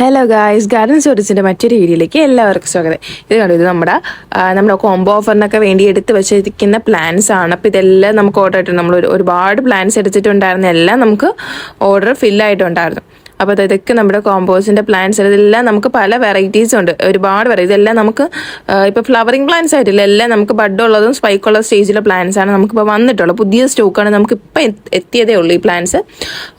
Hello guys garden സ്റ്റോറീസിന്റെ മറ്റൊരു വീഡിയോയിലേക്ക് എല്ലാവർക്കും സ്വാഗതം. ഇത് കണ്ടു? ഇത് നമ്മുടെ നമ്മുടെ കോംബോ ഓഫറിനൊക്കെ വേണ്ടി എടുത്ത് വെച്ചിരിക്കുന്ന പ്ലാൻസ് ആണ്. അപ്പോൾ ഇതെല്ലാം നമുക്ക് ഓർഡർ ആയിട്ടുണ്ട് നമ്മൾ ഒരുപാട് പ്ലാൻസ് എടുത്തിട്ടുണ്ടായിരുന്ന. എല്ലാം നമുക്ക് ഓർഡർ ഫില്ലായിട്ടുണ്ടായിരുന്നു അപ്പോൾ ഇതൊക്കെ നമ്മുടെ കോമ്പോസിന്റെ പ്ലാന്റ്സ് ഇതെല്ലാം നമുക്ക് പല വെറൈറ്റീസ് ഉണ്ട്. ഒരുപാട് വെറൈറ്റി ഇതെല്ലാം നമുക്ക് ഇപ്പോൾ ഫ്ലവറിങ് പ്ലാന്റ്സ് ആയിട്ടില്ല. എല്ലാം നമുക്ക് ബഡ് ഉള്ളതും സ്പൈക്ക് ഉള്ള സ്റ്റേജിലെ പ്ലാന്റ്സ് ആണ് നമുക്കിപ്പോൾ വന്നിട്ടുള്ളത് പുതിയ സ്റ്റോക്കാണ് നമുക്ക് ഇപ്പം എത്തിയതേ ഉള്ളൂ ഈ പ്ലാന്റ്സ്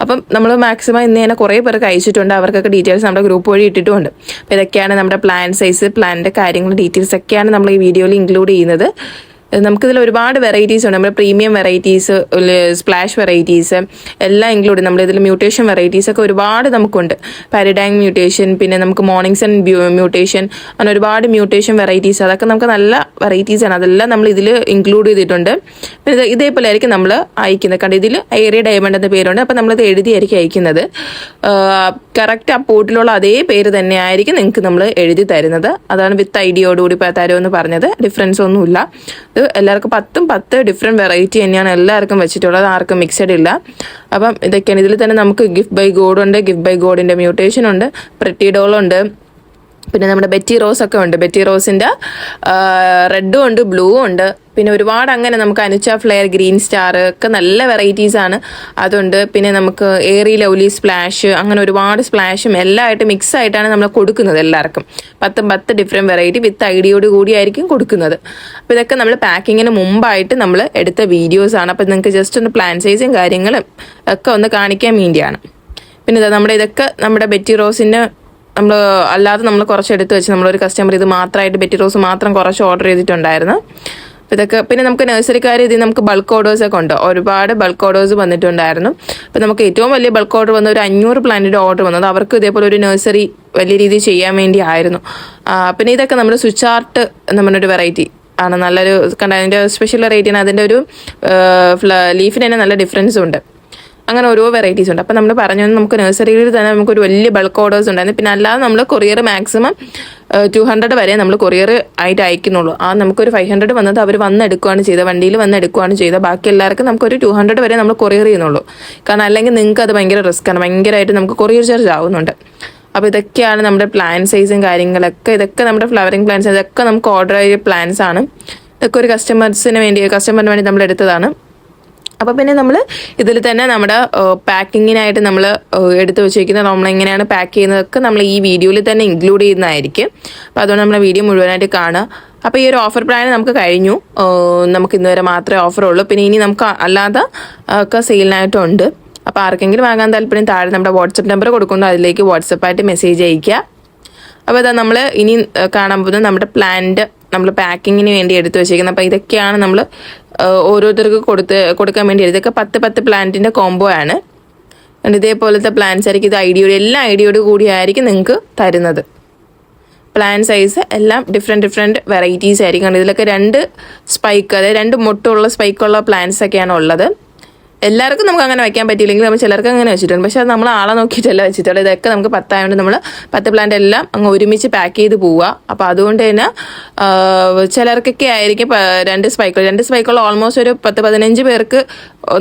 അപ്പം നമ്മൾ മാക്സിമം ഇന്ന് തന്നെ കുറേ പേർക്ക് അയച്ചിട്ടുണ്ട് അവർക്കൊക്കെ ഡീറ്റെയിൽസ് നമ്മുടെ ഗ്രൂപ്പ് വഴി ഇട്ടിട്ടുണ്ട്. അപ്പോൾ ഇതൊക്കെയാണ് നമ്മുടെ പ്ലാൻ സൈസ് പ്ലാനിന്റെ കാര്യങ്ങൾ ഡീറ്റെയിൽസ് ഒക്കെയാണ് നമ്മൾ ഈ വീഡിയോയിൽ ഇൻക്ലൂഡ് ചെയ്യുന്നത്. നമുക്കിതിൽ ഒരുപാട് വെറൈറ്റീസ് ഉണ്ട്. നമ്മുടെ പ്രീമിയം വെറൈറ്റീസ് സ്പ്ലാഷ് വെറൈറ്റീസ് എല്ലാം ഇൻക്ലൂഡ് നമ്മളിതിൽ മ്യൂട്ടേഷൻ വെറൈറ്റീസ് ഒക്കെ ഒരുപാട് നമുക്കുണ്ട്. പാരഡാങ് മ്യൂട്ടേഷൻ പിന്നെ നമുക്ക് മോർണിംഗ് സൺ മ്യൂട്ടേഷൻ അങ്ങനെ ഒരുപാട് മ്യൂട്ടേഷൻ വെറൈറ്റീസ് അതൊക്കെ നമുക്ക് നല്ല വെറൈറ്റീസ് ആണ്. അതെല്ലാം നമ്മൾ ഇതിൽ ഇൻക്ലൂഡ് ചെയ്തിട്ടുണ്ട്. പിന്നെ ഇത് ഇതേപോലെ ആയിരിക്കും നമ്മൾ അയക്കുന്നത്. കാരണം ഇതിൽ ഏറിയ ഡയമണ്ട് എന്ന പേരുണ്ട്. അപ്പോൾ നമ്മളിത് എഴുതിയായിരിക്കും അയക്കുന്നത്. കറക്റ്റ് ആ പോർട്ടിലുള്ള അതേ പേര് തന്നെ ആയിരിക്കും നിങ്ങൾക്ക് നമ്മൾ എഴുതി തരുന്നത്. അതാണ് വിത്ത് ഐഡിയോടുകൂടി തരുമെന്ന് പറഞ്ഞത്. ഡിഫറൻസ് ഒന്നുമില്ല. എല്ലാവർക്കും പത്തും പത്ത് ഡിഫറെന്റ് വെറൈറ്റി തന്നെയാണ് എല്ലാവർക്കും വെച്ചിട്ടുള്ളത്. ആർക്കും മിക്സഡ് ഇല്ല. അപ്പം ഇതൊക്കെയാണ്. ഇതിൽ തന്നെ നമുക്ക് ഗിഫ്റ്റ് ബൈ ഗോഡ് ഉണ്ട് ഗിഫ്റ്റ് ബൈ ഗോഡിന്റെ മ്യൂട്ടേഷൻ ഉണ്ട് പ്രിട്ടിഡോൾ ഉണ്ട്. പിന്നെ നമ്മുടെ ബെറ്റി റോസ് ഒക്കെ ഉണ്ട്. ബെറ്റി റോസിന്റെ റെഡും ഉണ്ട് ബ്ലൂ ഉണ്ട്. പിന്നെ ഒരുപാട് അങ്ങനെ നമുക്ക് അനുച്ച ഫ്ലെയർ ഗ്രീൻ സ്റ്റാർ ഒക്കെ നല്ല വെറൈറ്റീസ് ആണ്. അതുണ്ട്. പിന്നെ നമുക്ക് ഏറി ലൗലി സ്പ്ലാഷ് അങ്ങനെ ഒരുപാട് സ്പ്ലാഷും എല്ലാം ആയിട്ട് മിക്സ് ആയിട്ടാണ് നമ്മൾ കൊടുക്കുന്നത് എല്ലാവർക്കും. പത്തും പത്ത് ഡിഫറെന്റ് വെറൈറ്റി വിത്ത് ഐഡിയോട് കൂടിയായിരിക്കും കൊടുക്കുന്നത്. അപ്പോൾ ഇതൊക്കെ നമ്മൾ പാക്കിങ്ങിന് മുമ്പായിട്ട് നമ്മൾ എടുത്ത വീഡിയോസ് ആണ്. അപ്പോൾ നിങ്ങൾക്ക് ജസ്റ്റ് ഒന്ന് പ്ലാൻ സൈസും കാര്യങ്ങളും ഒക്കെ ഒന്ന് കാണിക്കാൻ വേണ്ടിയാണ്. പിന്നെ നമ്മുടെ ഇതൊക്കെ നമ്മുടെ ബെറ്റി റോസിന്റെ നമ്മൾ അല്ലാതെ നമ്മൾ കുറച്ച് എടുത്ത് വെച്ച് നമ്മളൊരു കസ്റ്റമർ ഇത് മാത്രമായിട്ട് ബെറ്റി റോസ് മാത്രം കുറച്ച് ഓർഡർ ചെയ്തിട്ടുണ്ടായിരുന്നു. അപ്പോൾ ഇതൊക്കെ പിന്നെ നമുക്ക് നഴ്സറിക്കാർ ഇത് നമുക്ക് ബൾക്ക് ഓർഡേഴ്സൊക്കെ ഉണ്ട്. ഒരുപാട് ബൾക്ക് ഓർഡേഴ്സ് വന്നിട്ടുണ്ടായിരുന്നു. അപ്പോൾ നമുക്ക് ഏറ്റവും വലിയ ബൾക്ക് ഓർഡർ വന്ന ഒരു അഞ്ഞൂറ് പ്ലാന്റിന്റെ ഓർഡർ വന്നത് അവർക്ക് ഇതേപോലെ ഒരു നഴ്സറി വലിയ രീതിയിൽ ചെയ്യാൻ വേണ്ടി ആയിരുന്നു. പിന്നെ ഇതൊക്കെ നമ്മുടെ സ്വിച്ച് ആർട്ട് നമ്മുടെ ഒരു വെറൈറ്റി ആണ്. നല്ലൊരു കണ്ട അതിന്റെ സ്പെഷ്യൽ റേറ്റിന് അതിന്റെ ഒരു ലീഫിന് തന്നെ നല്ല ഡിഫറൻസ് ഉണ്ട്. അങ്ങനെ ഓരോ വെറൈറ്റീസ് ഉണ്ട്. അപ്പം നമ്മൾ പറഞ്ഞു നമുക്ക് നഴ്സറിയിൽ തന്നെ നമുക്ക് ഒരു വലിയ ബൾക്ക് ഓർഡേഴ്സ് ഉണ്ടായിരുന്നു. പിന്നെ അല്ലാതെ നമ്മൾ കൊറിയർ മാക്സിമം ടു ഹൺഡ്രഡ് വരെ നമ്മൾ കൊറിയർ ആയിട്ട് അയക്കുന്നുള്ളൂ. ആ നമുക്കൊരു ഫൈവ് ഹൺഡ്രഡ് വന്നത് അവർ വന്ന് എടുക്കുകയാണ് ചെയ്തത്. വണ്ടിയിൽ വന്ന് എടുക്കുകയാണ് ചെയ്തത്. ബാക്കി എല്ലാവർക്കും നമുക്കൊരു ടു ഹൺഡ്രഡ് വരെ നമ്മൾ കൊറിയർ ചെയ്യുന്നുള്ളൂ. കാരണം അല്ലെങ്കിൽ നിങ്ങൾക്ക് അത് ഭയങ്കര റിസ്ക് ആണ്. ഭയങ്കരമായിട്ട് നമുക്ക് കൊറിയർ ചാർജ് ആവുന്നുണ്ട്. അപ്പോൾ ഇതൊക്കെയാണ് നമ്മുടെ പ്ലാൻ സൈസും കാര്യങ്ങളൊക്കെ. ഇതൊക്കെ നമ്മുടെ ഫ്ലവറിങ് പ്ലാൻസ് ഇതൊക്കെ നമുക്ക് ഓർഡർ ചെയ്ത പ്ലാൻസ് ആണ്. ഇതൊക്കെ ഒരു കസ്റ്റമേഴ്സിന് വേണ്ടി കസ്റ്റമറിന് വേണ്ടി നമ്മൾ എടുത്തതാണ്. അപ്പോൾ പിന്നെ നമ്മൾ ഇതിൽ തന്നെ നമ്മുടെ പാക്കിങ്ങിനായിട്ട് നമ്മൾ എടുത്തു വെച്ചിരിക്കുന്ന നമ്മൾ എങ്ങനെയാണ് പാക്ക് ചെയ്യുന്നതൊക്കെ നമ്മൾ ഈ വീഡിയോയിൽ തന്നെ ഇൻക്ലൂഡ് ചെയ്യുന്നതായിരിക്കും. അപ്പോൾ അതുകൊണ്ട് നമ്മൾ വീഡിയോ മുഴുവനായിട്ട് കാണുക. അപ്പോൾ ഈ ഒരു ഓഫർ പ്ലാൻ നമുക്ക് കഴിഞ്ഞു. നമുക്ക് ഇന്ന് വരെ മാത്രമേ ഉള്ളൂ. പിന്നെ ഇനി നമുക്ക് അല്ലാതെ ഒക്കെ സെയിലിനായിട്ടുണ്ട് അപ്പോൾ ആർക്കെങ്കിലും വാങ്ങാൻ താല്പര്യം താഴെ നമ്മുടെ വാട്സപ്പ് നമ്പർ കൊടുക്കുന്നു. അതിലേക്ക് വാട്സപ്പായിട്ട് മെസ്സേജ് അയയ്ക്കുക. അപ്പോൾ ഇതാ നമ്മൾ ഇനി കാണാൻ പോകുന്നത് നമ്മുടെ പ്ലാന്റ് നമ്മൾ പാക്കിങ്ങിന് വേണ്ടി എടുത്തു വെച്ചേക്കുന്നത് അപ്പോൾ ഇതൊക്കെയാണ് നമ്മൾ ഓരോരുത്തർക്ക് കൊടുത്ത് കൊടുക്കാൻ വേണ്ടി ഇതൊക്കെ പത്ത് പത്ത് പ്ലാന്റിന്റെ കോംബോ ആണ്. and ഇതേപോലത്തെ പ്ലാൻസ് ആയിരിക്കും ഇത് ഐഡിയോട് എല്ലാ ഐഡിയോട് കൂടിയായിരിക്കും നിങ്ങൾക്ക് തരുന്നത്. പ്ലാൻ സൈസ് എല്ലാം ഡിഫറെന്റ് ഡിഫറെന്റ് വെറൈറ്റീസ് ആയിരിക്കും. ഇതിലൊക്കെ രണ്ട് സ്പൈക്ക് അതായത് രണ്ട് മുട്ടുള്ള സ്പൈക്കുള്ള പ്ലാന്റ്സ് ഒക്കെയാണ് ഉള്ളത്. എല്ലാവർക്കും നമുക്ക് അങ്ങനെ വെക്കാൻ പറ്റിയില്ലെങ്കിൽ നമ്മൾ ചിലർക്ക് അങ്ങനെ വെച്ചിട്ടുണ്ട്. പക്ഷേ അത് നമ്മൾ ആളെ നോക്കിയിട്ടല്ല വെച്ചിട്ടുള്ളത്. ഇതൊക്കെ നമുക്ക് പത്തായതുകൊണ്ട് നമ്മൾ പത്ത് പ്ലാന്റ് എല്ലാം അങ്ങ് ഒരുമിച്ച് പാക്ക് ചെയ്ത് പോവുക. അപ്പോൾ അതുകൊണ്ട് തന്നെ ചിലർക്കൊക്കെ ആയിരിക്കും രണ്ട് സ്പൈക്കുകൾ രണ്ട് സ്പൈക്കൾ ഓൾമോസ്റ്റ് ഒരു പത്ത് പതിനഞ്ച് പേർക്ക്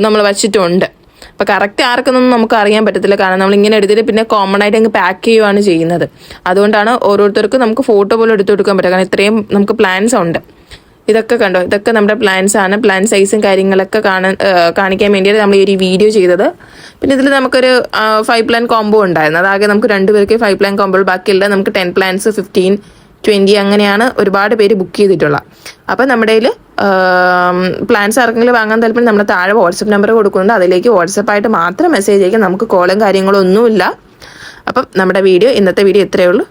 നമ്മൾ വച്ചിട്ടുണ്ട്. അപ്പോൾ കറക്റ്റ് ആർക്കൊന്നും നമുക്ക് അറിയാൻ പറ്റത്തില്ല. കാരണം നമ്മൾ ഇങ്ങനെ എടുത്തിട്ട് പിന്നെ കോമൺ ആയിട്ട് അങ്ങ് പാക്ക് ചെയ്യുവാണ് ചെയ്യുന്നത്. അതുകൊണ്ടാണ് ഓരോരുത്തർക്കും നമുക്ക് ഫോട്ടോ പോലും എടുത്തു കൊടുക്കാൻ പറ്റുക. കാരണം ഇത്രയും നമുക്ക് പ്ലാൻസ് ഉണ്ട്. ഇതൊക്കെ കണ്ടോ? ഇതൊക്കെ നമ്മുടെ പ്ലാൻസ് ആണ്. പ്ലാൻ സൈസും കാര്യങ്ങളൊക്കെ കാണാൻ കാണിക്കാൻ വേണ്ടിയാണ് നമ്മൾ ഈ ഒരു വീഡിയോ ചെയ്തത്. പിന്നെ ഇതിൽ നമുക്കൊരു ഫൈവ് പ്ലാൻ കോംബോ ഉണ്ടായിരുന്നു. അതാകെ നമുക്ക് രണ്ടുപേർക്ക് ഫൈവ് പ്ലാൻ കോംബോ ബാക്കിയില്ല നമുക്ക് ടെൻ പ്ലാൻസ് ഫിഫ്റ്റീൻ ട്വന്റി അങ്ങനെയാണ് ഒരുപാട് പേര് ബുക്ക് ചെയ്തിട്ടുള്ള. അപ്പം നമ്മുടെ പ്ലാൻസ് ആർക്കെങ്കിലും വാങ്ങാൻ താല്പര്യം നമ്മുടെ താഴെ വാട്സപ്പ് നമ്പർ കൊടുക്കുന്നുണ്ട്. അതിലേക്ക് വാട്സപ്പായിട്ട് മാത്രം മെസ്സേജ് അയക്കാം. നമുക്ക് കോളും കാര്യങ്ങളും ഒന്നുമില്ല. അപ്പം നമ്മുടെ വീഡിയോ ഇന്നത്തെ വീഡിയോ ഇത്രയേ ഉള്ളൂ.